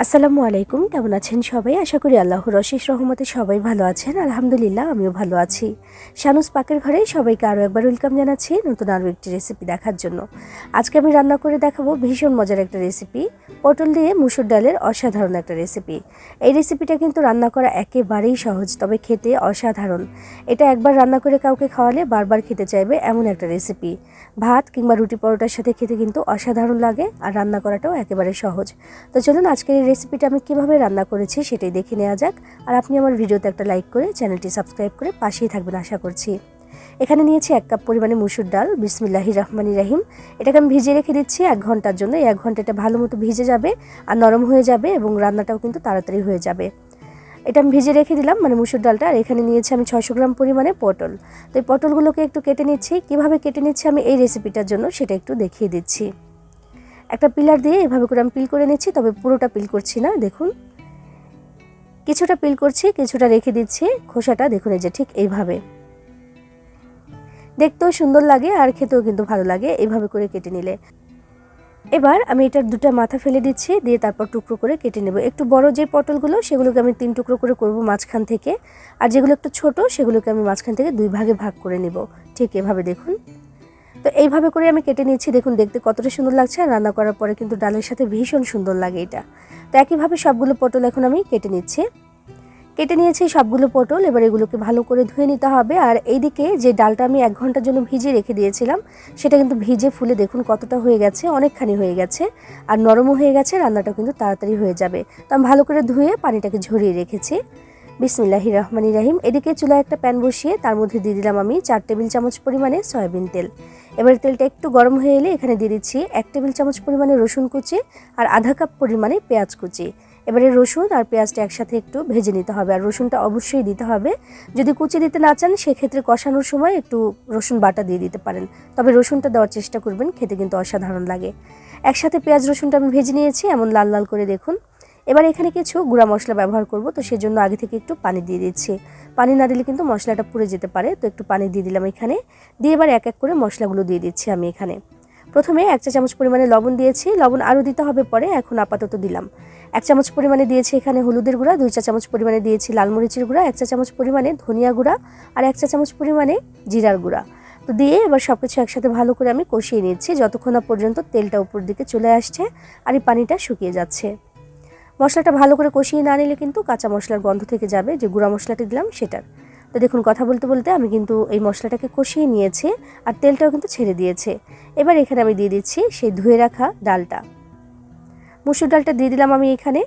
আসসালামু আলাইকুম, কেমন আছেন সবাই? আশা করি আল্লাহর অশেষ রহমতে সবাই ভালো আছেন। আলহামদুলিল্লাহ, আমিও ভালো আছি। শানুস পাকের ঘরে সবাইকে আরও একবার ওয়েলকাম জানাচ্ছি নতুন আরও একটি রেসিপি দেখার জন্য। আজকে আমি রান্না করে দেখাবো ভীষণ মজার একটা রেসিপি পটল দিয়ে মুসুর ডালের অসাধারণ একটা রেসিপি এই রেসিপিটা কিন্তু রান্না করা একেবারেই সহজ, তবে খেতে অসাধারণ। এটা একবার রান্না করে কাউকে খাওয়ালে বারবার খেতে চাইবে এমন একটা রেসিপি ভাত কিংবা রুটি পরোটার সাথে খেতে কিন্তু অসাধারণ লাগে, আর রান্না করাটাও একেবারে সহজ। তো চলুন আজকের এই রেসিপিটা আমি কীভাবে রান্না করেছি সেটাই দেখে নেওয়া যাক। আর আপনি আমার ভিডিওতে একটা লাইক করে চ্যানেলটি সাবস্ক্রাইব করে পাশেই থাকবেন আশা করছি। এখানে নিয়েছি এক কাপ পরিমাণে মুসুর ডাল বিসমিল্লাহি রহমানি রাহিম। এটাকে আমি ভিজিয়ে রেখে দিচ্ছি এক ঘণ্টার জন্য। এই এক ঘণ্টা এটা ভালো মতো ভিজে যাবে আর নরম হয়ে যাবে এবং রান্নাটাও কিন্তু তাড়াতাড়ি হয়ে যাবে। এটা আমি ভিজে রেখে দিলাম মানে মুসুর ডালটা। আর এখানে নিয়েছি আমি ছশো গ্রাম পরিমাণে পটল। তো এই পটলগুলোকে একটু কেটে নিচ্ছি। কীভাবে কেটে নিচ্ছি আমি এই রেসিপিটার জন্য সেটা একটু দেখিয়ে দিচ্ছি। একটা পিলার দিয়ে এভাবে করে আমি পিল করে নিচ্ছি, তবে পুরোটা পিল করছি না, দেখুন। কিছুটা পিল করছি, কিছুটা রেখে দিচ্ছি, খোসাটা দেখুন এই যে ঠিক এইভাবে। দেখতেও সুন্দর লাগে আর খেতেও কিন্তু ভালো লাগে এইভাবে করে কেটে নিলে। এবার আমি এটার দুটো মাথা ফেলে দিচ্ছি, দিয়ে তারপর টুকরো করে কেটে নেব। একটু বড় যে পটলগুলো, সেগুলোকে আমি তিন টুকরো করে করব মাঝখান থেকে। আর যেগুলো একটু ছোট, সেগুলোকে আমি মাঝখান থেকে দুই ভাগে ভাগ করে নেব। ঠিক এভাবে দেখুন। তো এইভাবে করে আমি কেটে নিচ্ছি দেখুন, দেখতে কতটা সুন্দর লাগছে। আর রান্না করার পরে কিন্তু ডালের সাথে ভীষণ সুন্দর লাগে এটা। তো একইভাবে সবগুলো পটল এখন আমি কেটে নিচ্ছি। কেটে নিয়েছি সবগুলো পটল। এবার এগুলোকে ভালো করে ধুয়ে নিতে হবে। আর এইদিকে যে ডালটা আমি এক ঘণ্টার জন্য ভিজিয়ে রেখে দিয়েছিলাম, সেটা কিন্তু ভিজে ফুলে দেখুন কতটা হয়ে গেছে, অনেকখানি হয়ে গেছে। আর নরমও হয়ে গেছে রান্নাটা কিন্তু তাড়াতাড়ি হয়ে যাবে। তো আমি ভালো করে ধুয়ে পানিটাকে ঝরিয়ে রেখেছি। বিসমিল্লাহি রহমানি রাহিম। এদিকে চুলায় একটা প্যান বসিয়ে তার মধ্যে দিয়ে দিলাম আমি চার টেবিল চামচ পরিমাণে সয়াবিন তেল। এবার তেলটা একটু গরম হয়ে এলে এখানে দিয়ে দিচ্ছি এক টেবিল চামচ পরিমাণে রসুন কুচি আর আধা কাপ পরিমাণে পেঁয়াজ কুচি। এবারে রসুন আর পেঁয়াজটা একসাথে একটু ভেজে নিতে হবে আর রসুনটা অবশ্যই দিতে হবে। যদি কুচি দিতে না চান, সেক্ষেত্রে কষানোর সময় একটু রসুন বাটা দিয়ে দিতে পারেন। তবে রসুনটা দেওয়ার চেষ্টা করবেন, খেতে কিন্তু অসাধারণ লাগে। একসাথে পেঁয়াজ রসুনটা আমি ভেজে নিয়েছি। এমন লাল লাল করে দেখুন। এবার এখানে কিছু গুঁড়া মশলা ব্যবহার করব, তো সেজন্য আগে থেকে একটু পানি দিয়ে দিচ্ছি। পানি না দিলে কিন্তু মশলাটা পুড়ে যেতে পারে, তো একটু পানি দিয়ে দিলাম এখানে। দিয়ে এবার এক এক করে মশলাগুলো দিয়ে দিচ্ছি আমি এখানে। প্রথমে এক চা চামচ পরিমাণে লবণ দিয়েছি, লবণ আরও দিতে হবে পরে, এখন আপাতত দিলাম। এক চামচ পরিমাণে দিয়েছি এখানে হলুদের গুঁড়া, দুই চা চামচ পরিমাণে দিয়েছি লাল মরিচের গুঁড়া, এক চা চামচ পরিমাণে ধনিয়া গুঁড়া আর এক চা চামচ পরিমাণে জিরার গুঁড়া। তো দিয়ে এবার সব কিছু একসাথে ভালো করে আমি কষিয়ে নিচ্ছি, যতক্ষণ না পর্যন্ত তেলটা উপর দিকে চলে আসছে আর এই পানিটা শুকিয়ে যাচ্ছে। মশলাটা ভালো করে কষিয়ে না নিলে কিন্তু কাঁচা মশলার গন্ধ থেকে যাবে, যে গুঁড়া মশলাটা দিলাম সেটার। তো দেখুন, কথা বলতে বলতে আমি কিন্তু এই মশলাটাকে কষিয়ে নিয়েছি আর তেলটাও কিন্তু ছেড়ে দিয়েছে। এবার এখানে আমি দিয়ে দিচ্ছি সেই ধুয়ে রাখা ডালটা। মুসুর ডালটা দিয়ে দিলাম আমি এখানে।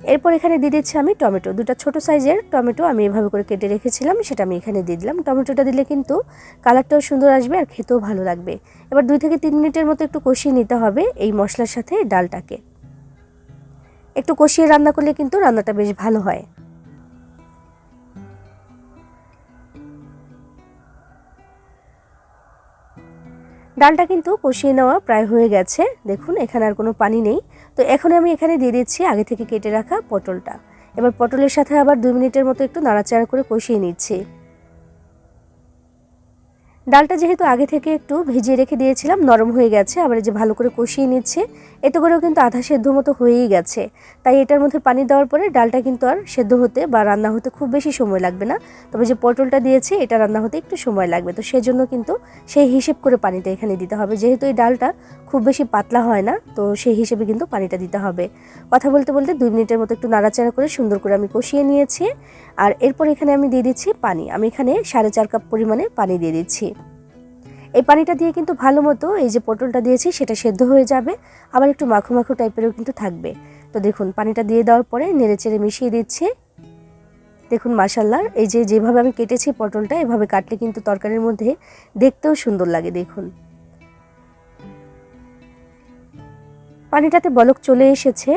এরপর এখানে দিয়ে দিচ্ছি আমি টমেটো। দুটা ছোট সাইজের টমেটো আমি এভাবে করে কেটে রেখেছিলাম, সেটা আমি এখানে দিয়ে দিলাম। টমেটোটা দিলে কিন্তু কালারটাও সুন্দর আসবে আর খেতেও ভালো লাগবে। এবার দুই থেকে তিন মিনিটের মতো একটু কষিয়ে নিতে হবে এই মশলার সাথে ডালটাকে। একটু কষিয়ে রান্না করলে কিন্তু রান্নাটা বেশ ভালো হয়। ডালটা কিন্তু কষিয়ে নেওয়া প্রায় হয়ে গেছে। দেখুন, এখানে আর কোনো পানি নেই। তো এখন আমি এখানে দিয়ে দিচ্ছি আগে থেকে কেটে রাখা পটলটা। এবার পটলের সাথে আবার দুই মিনিটের মতো একটু নাড়াচাড়া করে কষিয়ে নিচ্ছি। ডালটা যেহেতু আগে থেকে একটু ভিজিয়ে রেখে দিয়েছিলাম, নরম হয়ে গেছে, আবার যে ভালো করে কষিয়ে নিচ্ছে, এতে করেও কিন্তু আধা সেদ্ধ মতো হয়েই গেছে। তাই এটার মধ্যে পানি দেওয়ার পরে ডালটা কিন্তু আর সেদ্ধ হতে বা রান্না হতে খুব বেশি সময় লাগবে না। তবে যে পটলটা দিয়েছি, এটা রান্না হতে একটু সময় লাগবে। তো সেজন্য কিন্তু সেই হিসেব করে পানিটা এখানে দিতে হবে। যেহেতু এই ডালটা খুব বেশি পাতলা হয় না, তো সেই হিসেবে কিন্তু পানিটা দিতে হবে। কথা বলতে বলতে দুই মিনিটের মতো একটু নাড়াচাড়া করে সুন্দর করে আমি কষিয়ে নিয়েছি। আর এরপর এখানে আমি দিয়ে দিচ্ছি পানি। আমি এখানে সাড়ে চার কাপ পরিমাণে পানি দিয়ে দিচ্ছি। এই পানিটা দিয়ে কিন্তু ভালো মতো এই যে পটলটা দিয়েছি, সেটা সেদ্ধ হয়ে যাবে। আবার একটু মাখো মাখো টাইপেরও কিন্তু থাকবে। তো দেখুন, পানিটা দিয়ে দেওয়ার পরে নেড়ে চেড়ে মিশিয়ে দিচ্ছি। দেখুন মাসাল্লার এই যে যেভাবে আমি কেটেছি পটলটা, এভাবে কাটলে কিন্তু তরকারির মধ্যে দেখতেও সুন্দর লাগে, দেখুন। পানিটাতে বলক চলে এসেছে।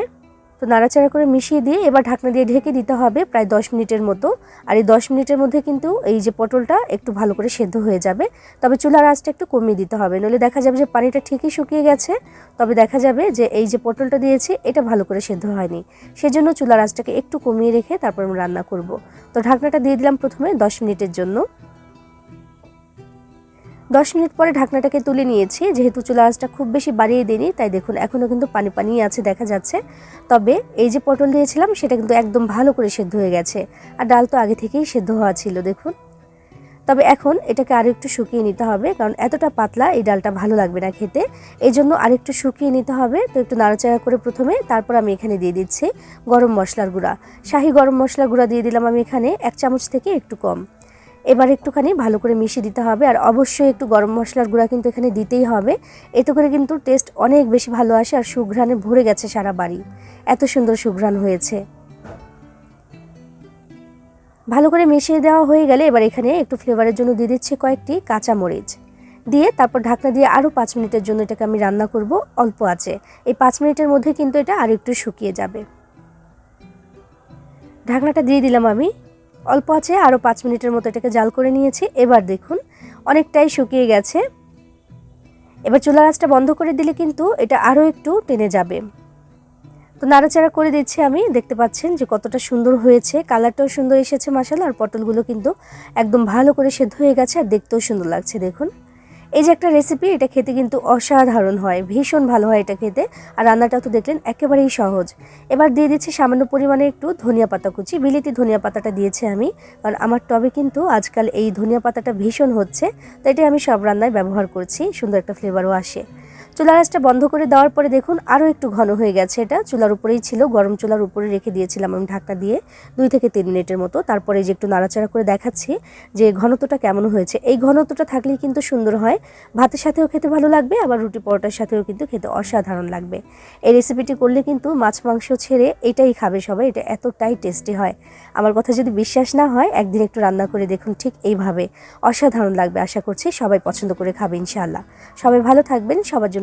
তো নাড়াচাড়া করে মিশিয়ে দিয়ে এবার ঢাকনা দিয়ে ঢেকে দিতে হবে প্রায় দশ মিনিটের মতো। আর এই দশ মিনিটের মধ্যে কিন্তু এই যে পটলটা একটু ভালো করে সেদ্ধ হয়ে যাবে। তবে চুলার আঁচটা একটু কমিয়ে দিতে হবে। নইলে দেখা যাবে যে পানিটা ঠিকই শুকিয়ে গেছে। তবে দেখা যাবে যে এই যে পটলটা দিয়েছি, এটা ভালো করে সেদ্ধ হয়নি। সেজন্য চুলার আঁচটাকে একটু কমিয়ে রেখে তারপর আমি রান্না করব। তো ঢাকনাটা দিয়ে দিলাম প্রথমে দশ মিনিটের জন্য। দশ মিনিট পরে ঢাকনাটাকে তুলে নিয়েছি। যেহেতু চুলা আঁচটা খুব বেশি বাড়িয়ে দিইনি তাই দেখুন এখনও কিন্তু পানি পানি আছে, দেখা যাচ্ছে। তবে এই যে পটল দিয়েছিলাম, সেটা কিন্তু একদম ভালো করে সেদ্ধ হয়ে গেছে। আর ডাল তো আগে থেকেই সেদ্ধ হওয়া ছিল, দেখুন। তবে এখন এটাকে আরও একটু শুকিয়ে নিতে হবে, কারণ এতটা পাতলা এই ডালটা ভালো লাগবে না খেতে। এই জন্য আরেকটু শুকিয়ে নিতে হবে, তো একটু নাড়াচাড়া করে প্রথমে তারপর আমি এখানে দিয়ে দিচ্ছি গরম মশলার গুঁড়া। শাহি গরম মশলার গুঁড়া দিয়ে দিলাম আমি এখানে এক চামচ থেকে একটু কম। এবার একটুখানি ভালো করে মিশিয়ে দিতে হবে আর অবশ্যই একটু গরম মশলার গুঁড়া কিন্তু এখানে দিতেই হবে। এতে করে কিন্তু টেস্ট অনেক বেশি ভালো আসে আর সুঘ্রাণে ভরে গেছে সারা বাড়ি। এত সুন্দর সুঘ্রাণ হয়েছে। ভালো করে মিশিয়ে দেওয়া হয়ে গেলে এবার এখানে একটু ফ্লেভারের জন্য দিয়ে দিচ্ছি কয়েকটি কাঁচা মরিচ দিয়ে তারপর ঢাকনা দিয়ে আরও পাঁচ মিনিটের জন্য এটাকে আমি রান্না করব অল্প আছে। এই পাঁচ মিনিটের মধ্যে কিন্তু এটা আরও একটু শুকিয়ে যাবে। ঢাকনাটা দিয়ে দিলাম আমি। অল্প আছে আরও পাঁচ মিনিটের মতো এটাকে জাল করে নিয়েছি। এবার দেখুন, অনেকটাই শুকিয়ে গেছে। এবার চুলা আঁচটা বন্ধ করে দিলে কিন্তু এটা আরও একটু টেনে যাবে। তো নাড়াচাড়া করে দিচ্ছি আমি। দেখতে পাচ্ছেন যে কতটা সুন্দর হয়েছে। কালারটাও সুন্দর এসেছে মশালা আর পটলগুলো কিন্তু একদম ভালো করে সেদ্ধ হয়ে গেছে, আর দেখতেও সুন্দর লাগছে, দেখুন। এই যে একটা রেসিপি এটা খেতে কিন্তু অসাধারণ হয়, ভীষণ ভালো হয় এটা খেতে। আর রান্নাটাও তো দেখলেন একেবারেই সহজ। এবার দিয়ে দিচ্ছি সামান্য পরিমাণে একটু ধনিয়া পাতা কুচি। বিলিতি ধনিয়া পাতাটা দিয়েছি আমি, কারণ আমার টবে কিন্তু আজকাল এই ধনিয়া পাতাটা ভীষণ হচ্ছে তো এটাই আমি সব রান্নায় ব্যবহার করছি, সুন্দর একটা ফ্লেভারও আসে। চুলার আঁচটা বন্ধ করে দেওয়ার পরে দেখুন আরও একটু ঘন হয়ে গেছে এটা। চুলার উপরেই ছিল, গরম চুলার উপরে রেখে দিয়েছিলাম আমি ঢাকনা দিয়ে দুই থেকে তিন মিনিটের মতো। তারপরে যে একটু নাড়াচাড়া করে দেখাচ্ছি যে ঘনত্বটা কেমন হয়েছে। এই ঘনত্বটা থাকলেই কিন্তু সুন্দর হয়। ভাতের সাথেও খেতে ভালো লাগবে, আবার রুটি পরোটার সাথেও কিন্তু খেতে অসাধারণ লাগবে। এই রেসিপিটি করলে কিন্তু মাছ, মাংস ছেড়ে এটাই খাবে সবাই, এটা এতটাই টেস্টি হয়। আমার কথা যদি বিশ্বাস না হয়, একদিন একটু রান্না করে দেখুন ঠিক এইভাবে। অসাধারণ লাগবে, আশা করছি সবাই পছন্দ করে খাবে ইনশাআল্লাহ। সবাই ভালো থাকবেন, সবার জন্য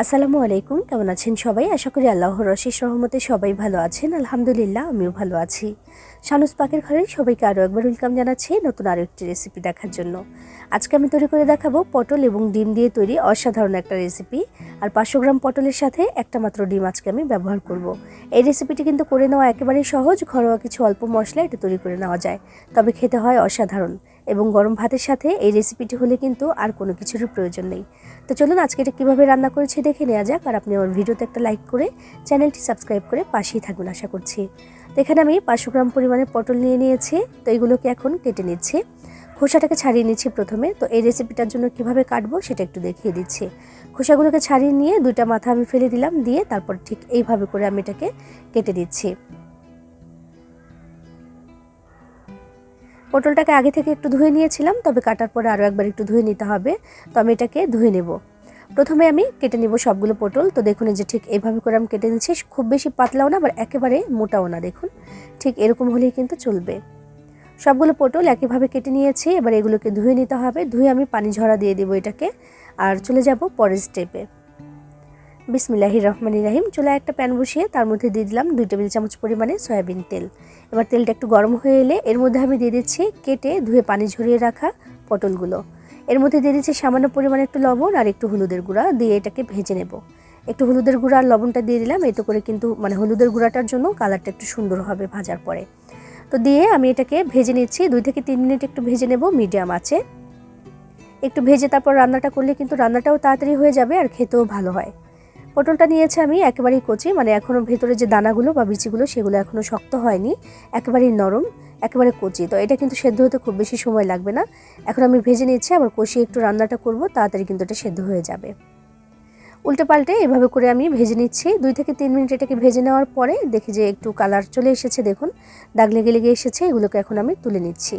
আসসালামু আলাইকুম, কেমন আছেন সবাই? আশা করি আল্লাহর রশিস রহমতে সবাই ভালো আছেন। আলহামদুলিল্লাহ, আমিও ভালো আছি। শানুস পাকের ঘরে সবাইকে আরও একবার ওয়েলকাম জানাচ্ছি নতুন আরও একটি রেসিপি দেখার জন্য। আজকে আমি তৈরি করে দেখাবো পটল এবং ডিম দিয়ে তৈরি অসাধারণ একটা রেসিপি আর পাঁচশো গ্রাম পটলের সাথে একটা মাত্র ডিম আজকে আমি ব্যবহার করব। এই রেসিপিটি কিন্তু করে নেওয়া একেবারেই সহজ, ঘরোয়া কিছু অল্প মশলা এটা তৈরি করে নেওয়া যায়। তবে খেতে হয় অসাধারণ। এবং গরম ভাতের সাথে এই রেসিপিটি হলে কিন্তু আর কোনো কিছুরই প্রয়োজন নেই। তো চলুন আজকে এটা কীভাবে রান্না করেছি দেখে নেওয়া যাক আর আপনি আমার ভিডিওতে একটা লাইক করে চ্যানেলটি সাবস্ক্রাইব করে পাশেই থাকবেন আশা করছি। তো এখানে আমি পাঁচশো গ্রাম পরিমাণে পটল নিয়ে নিয়েছি। তো এইগুলোকে এখন কেটে নিচ্ছি। খোসাটাকে ছাড়িয়ে নিচ্ছি প্রথমে। তো এই রেসিপিটার জন্য কীভাবে কাটবো সেটা একটু দেখিয়ে দিচ্ছি। খোসাগুলোকে ছাড়িয়ে নিয়ে দুইটা মাথা আমি ফেলে দিলাম দিয়ে তারপর ঠিক এইভাবে করে আমি এটাকে কেটে দিচ্ছি পটলটাকে আগে থেকে একটু ধুয়ে নিয়েছিলাম, তবে কাটার পরে আরও একবার একটু ধুয়ে নিতে হবে। তো আমি এটাকে ধুয়ে নেব। প্রথমে আমি কেটে নিব সবগুলো পটল। তো দেখুন যে ঠিক এইভাবে করে আমি কেটে নিচ্ছি। খুব বেশি পাতলাও না, আবার একেবারে মোটাও না, দেখুন। ঠিক এরকম হলেই কিন্তু চলবে। সবগুলো পটল একইভাবে কেটে নিয়েছি। এবার এগুলোকে ধুয়ে নিতে হবে। ধুয়ে আমি পানি ঝরা দিয়ে দেবো এটাকে। আর চলে যাব পরের স্টেপে বিসমিল্লাহি রহমান রাহিম। চুলায় একটা প্যান বসিয়ে তার মধ্যে দিয়ে দিলাম দুই টেবিল চামচ পরিমাণে সয়াবিন তেল। এবার তেলটা একটু গরম হয়ে এলে এর মধ্যে আমি দিয়ে দিচ্ছি কেটে ধুয়ে পানি ঝরিয়ে রাখা পটলগুলো। এর মধ্যে দিয়ে দিচ্ছি সামান্য পরিমাণে একটু লবণ আর একটু হলুদের গুঁড়া দিয়ে এটাকে ভেজে নেব। একটু হলুদের গুঁড়া আর লবণটা দিয়ে দিলাম, এতে করে কিন্তু মানে হলুদের গুঁড়াটার জন্য কালারটা একটু সুন্দর হবে ভাজার পরে। তো দিয়ে আমি এটাকে ভেজে নিচ্ছি, দুই থেকে তিন মিনিট একটু ভেজে নেব মিডিয়াম আছে একটু ভেজে তারপর রান্নাটা করলে কিন্তু রান্নাটাও তাড়াতাড়ি হয়ে যাবে আর খেতেও ভালো হয়। পটলটা নিয়েছে আমি, একেবারেই কচি মানে এখনও ভেতরে যে দানাগুলো বা বিচিগুলো সেগুলো এখনও শক্ত হয়নি, একেবারেই নরম, একেবারে কচি। তো এটা কিন্তু সেদ্ধ হতে খুব বেশি সময় লাগবে না। এখন আমি ভেজে নিচ্ছি আবার কষিয়ে একটু রান্নাটা করব, তাড়াতাড়ি কিন্তু এটা সেদ্ধ হয়ে যাবে। উল্টে পাল্টে এভাবে করে আমি ভেজে নিচ্ছি। দুই থেকে তিন মিনিট এটাকে ভেজে নেওয়ার পরে দেখি যে একটু কালার চলে এসেছে, দেখুন। দাগ লেগে লেগে এসেছে, এগুলোকে এখন আমি তুলে নিচ্ছি।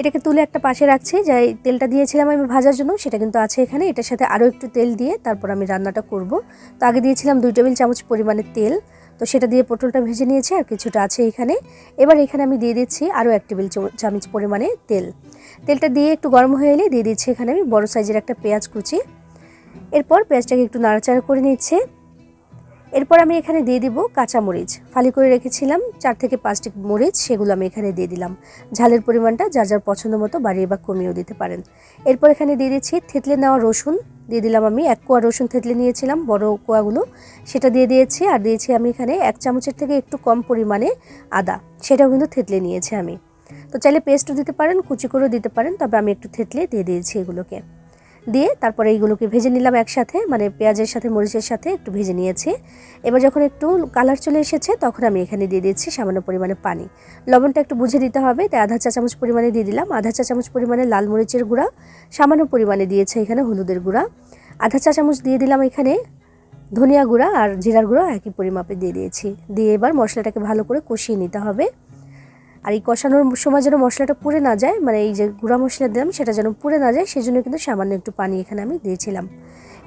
এটাকে তুলে একটা পাশে রাখছি, যাই তেলটা দিয়েছিলাম আমি ভাজার জন্য, সেটা কিন্তু আছে এখানে, এটার সাথে আরও একটু তেল দিয়ে তারপর আমি রান্নাটা করব। তো আগে দিয়েছিলাম দুই টেবিল চামচ পরিমাণে তেল, তো সেটা দিয়ে পটলটা ভেজে নিয়েছি আর কিছুটা আছে এখানে। এবার এখানে আমি দিয়ে দিচ্ছি আরও এক টেবিল চামচ পরিমাণে তেল। তেলটা দিয়ে একটু গরম হয়ে এলে দিয়ে দিচ্ছি এখানে আমি বড় সাইজের একটা পেঁয়াজ কুচি। এরপর পেঁয়াজটাকে একটু নাড়াচাড়া করে নিচ্ছে। এরপর আমি এখানে দিয়ে দিব কাঁচা মরিচ ফালি করে রেখেছিলাম, চার থেকে পাঁচটি মরিচ, সেগুলো আমি এখানে দিয়ে দিলাম। ঝালের পরিমাণটা যার যার পছন্দ মতো বাড়িয়ে বা কমিয়েও দিতে পারেন। এরপর এখানে দিয়ে দিচ্ছি থেতলে নেওয়া রসুন। দিয়ে দিলাম আমি এক কোয়া রসুন থেতলে নিয়েছিলাম, বড় কোয়াগুলো। সেটা দিয়ে দিয়েছি আর দিয়েছি আমি এখানে এক চামচের থেকে একটু কম পরিমাণে আদা। সেটাও কিন্তু থেতলে নিয়েছি আমি। তো চাইলে পেস্টও দিতে পারেন, কুচি করেও দিতে পারেন, তবে আমি একটু থেতলে দিয়ে দিয়েছি এগুলোকে। দিয়ে তারপরে এইগুলোকে ভেজে নিলাম একসাথে মানে পেঁয়াজের সাথে, মরিচের সাথে একটু ভেজে নিয়েছি। এবার যখন একটু কালার চলে এসেছে, তখন আমি এখানে দিয়ে দিচ্ছি সামান্য পরিমাণে পানি। লবণটা একটু বুঝে দিতে হবে, তাই আধা চা চামচ পরিমাণে দিয়ে দিলাম। আধা চা চামচ পরিমাণে লাল মরিচের গুঁড়া, সামান্য পরিমাণে দিয়েছে এখানে হলুদের গুঁড়া। আধা চা চামচ দিয়ে দিলাম এখানে ধনিয়া গুঁড়া আর জিরার গুঁড়া একই পরিমাপে দিয়ে দিয়েছি। দিয়ে এবার মশলাটাকে ভালো করে কষিয়ে নিতে হবে। আর এই কষানোর সময় যেন মশলাটা পুড়ে না যায় মানে এই যে গুঁড়া মশলা দিলাম সেটা যেন পুড়ে না যায়, সেজন্য কিন্তু সামান্য একটু পানি এখানে আমি দিয়েছিলাম।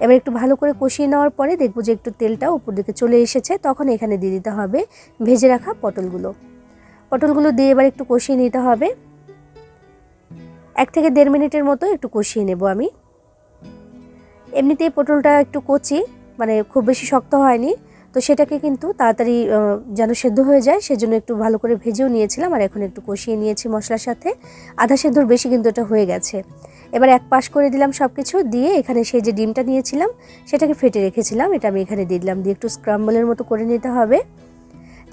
এবার একটু ভালো করে কষিয়ে নেওয়ার পরে দেখব যে একটু তেলটা উপর দিকে চলে এসেছে, তখন এখানে দিয়ে দিতে হবে ভেজে রাখা পটলগুলো। পটলগুলো দিয়ে এবার একটু কষিয়ে নিতে হবে। এক থেকে দেড় মিনিটের মতো একটু কষিয়ে নেব আমি। এমনিতেই পটলটা একটু কচি মানে খুব বেশি শক্ত হয়নি। তো সেটাকে কিন্তু তাড়াতাড়ি যেন সেদ্ধ হয়ে যায়, সেজন্য একটু ভালো করে ভেজেও নিয়েছিলাম আর এখন একটু কষিয়ে নিয়েছি মশলার সাথে। আধা সেদ্ধর বেশি কিন্তু এটা হয়ে গেছে। এবার এক পাশ করে দিলাম সব কিছু দিয়ে এখানে সেই যে ডিমটা নিয়েছিলাম, সেটাকে ফেটে রেখেছিলাম। এটা আমি এখানে দিয়ে দিলাম, দিয়ে একটু স্ক্রাম্বলের মতো করে নিতে হবে।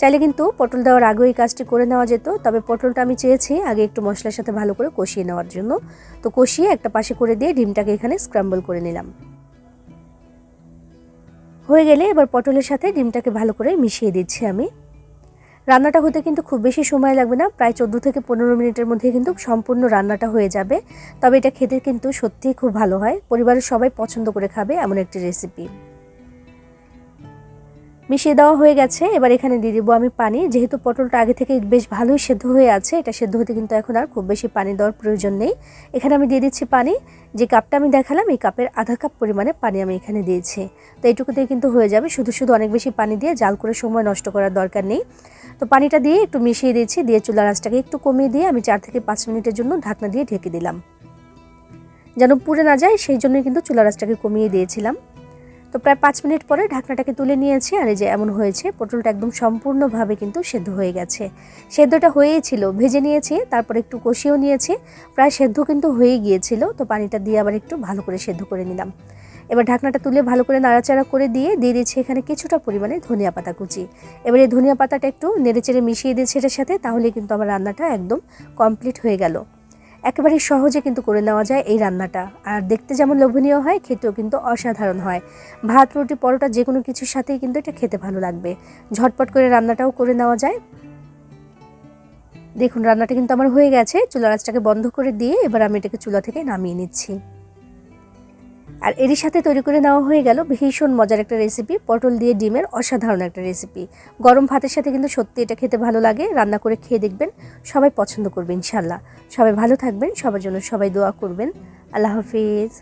চাইলে কিন্তু পটল দেওয়ার আগে এই কাজটি করে নেওয়া যেত, তবে পটলটা আমি চেয়েছি আগে একটু মশলার সাথে ভালো করে কষিয়ে নেওয়ার জন্য। তো কষিয়ে একটা পাশে করে দিয়ে ডিমটাকে এখানে স্ক্রাম্বল করে নিলাম। হয়ে গেলে এবার পটলের সাথে ডিমটাকে ভালো করে মিশিয়ে দিচ্ছি আমি। রান্নাটা হতে কিন্তু খুব বেশি সময় লাগবে না, প্রায় চোদ্দ থেকে পনেরো মিনিটের মধ্যে কিন্তু সম্পূর্ণ রান্নাটা হয়ে যাবে। তবে এটা খেতে কিন্তু সত্যিই খুব ভালো হয়। পরিবারের সবাই পছন্দ করে খাবে এমন একটি রেসিপি মিশিয়ে দেওয়া হয়ে গেছে। এবার এখানে দিয়ে দিব আমি পানি। যেহেতু পটলটা আগে থেকে বেশ ভালোই সেদ্ধ হয়ে আছে, এটা সেদ্ধ হতে কিন্তু এখন আর খুব বেশি পানি দেওয়ার প্রয়োজন নেই। এখানে আমি দিয়ে দিচ্ছি পানি। যে কাপটা আমি দেখালাম, এই কাপের আধা কাপ পরিমাণে পানি আমি এখানে দিয়েছি। তো এইটুকুতেই কিন্তু হয়ে যাবে। শুধু শুধু অনেক বেশি পানি দিয়ে জাল করে সময় নষ্ট করার দরকার নেই। তো পানিটা দিয়ে একটু মিশিয়ে দিয়েছি, দিয়ে চুলার আঁচটাকে একটু কমিয়ে দিয়ে আমি চার থেকে পাঁচ মিনিটের জন্য ঢাকনা দিয়ে ঢেকে দিলাম। যেন পুড়ে না যায়, সেই জন্যই কিন্তু চুলার আঁচটাকে কমিয়ে দিয়েছিলাম। তো প্রায় পাঁচ মিনিট পরে ঢাকনাটাকে তুলে নিয়েছি, আর এই যে এমন হয়েছে, পটলটা একদম সম্পূর্ণভাবে কিন্তু সেদ্ধ হয়ে গেছে। সেদ্ধটা হয়েই ছিল, ভেজে নিয়েছি, তারপর একটু কষিয়েও নিয়েছি, প্রায় সেদ্ধ কিন্তু হয়েই গিয়েছিল, তো পানিটা দিয়ে আবার একটু ভালো করে সেদ্ধ করে নিলাম। এবার ঢাকনাটা তুলে ভালো করে নাড়াচাড়া করে দিয়ে দিয়ে দিচ্ছি এখানে কিছুটা পরিমাণে ধনিয়া পাতা কুচি। এবার এই ধনিয়া পাতাটা একটু নেড়েচেড়ে মিশিয়ে দিয়েছি এটার সাথে, তাহলে কিন্তু আমার রান্নাটা একদম কমপ্লিট হয়ে গেল। একেবারে সহজে কিন্তু করে নেওয়া যায় এই রান্নাটা। আর দেখতে যেমন লোভনীয় হয়, খেতেও কিন্তু অসাধারণ হয়। ভাত, রুটি, পরোটা যে কোনো কিছুর সাথেই কিন্তু এটা খেতে ভালো লাগবে। ঝটপট করে রান্নাটাও করে নেওয়া যায়। দেখুন, রান্নাটা কিন্তু আমার হয়ে গেছে। চুলা আঁচটাকে বন্ধ করে দিয়ে এবার আমি এটাকে চুলা থেকে নামিয়ে নিচ্ছি। আর এরই সাথে তৈরি করে নেওয়া হয়ে গেল ভীষণ মজার একটা রেসিপি পটল দিয়ে ডিমের অসাধারণ একটা রেসিপি গরম ভাতের সাথে কিন্তু সত্যি এটা খেতে ভালো লাগে, রান্না করে খেয়ে দেখবেন, সবাই পছন্দ করবে ইনশাল্লাহ সবাই ভালো থাকবেন, সবার জন্য সবাই দোয়া করবেন। আল্লাহ হাফিজ।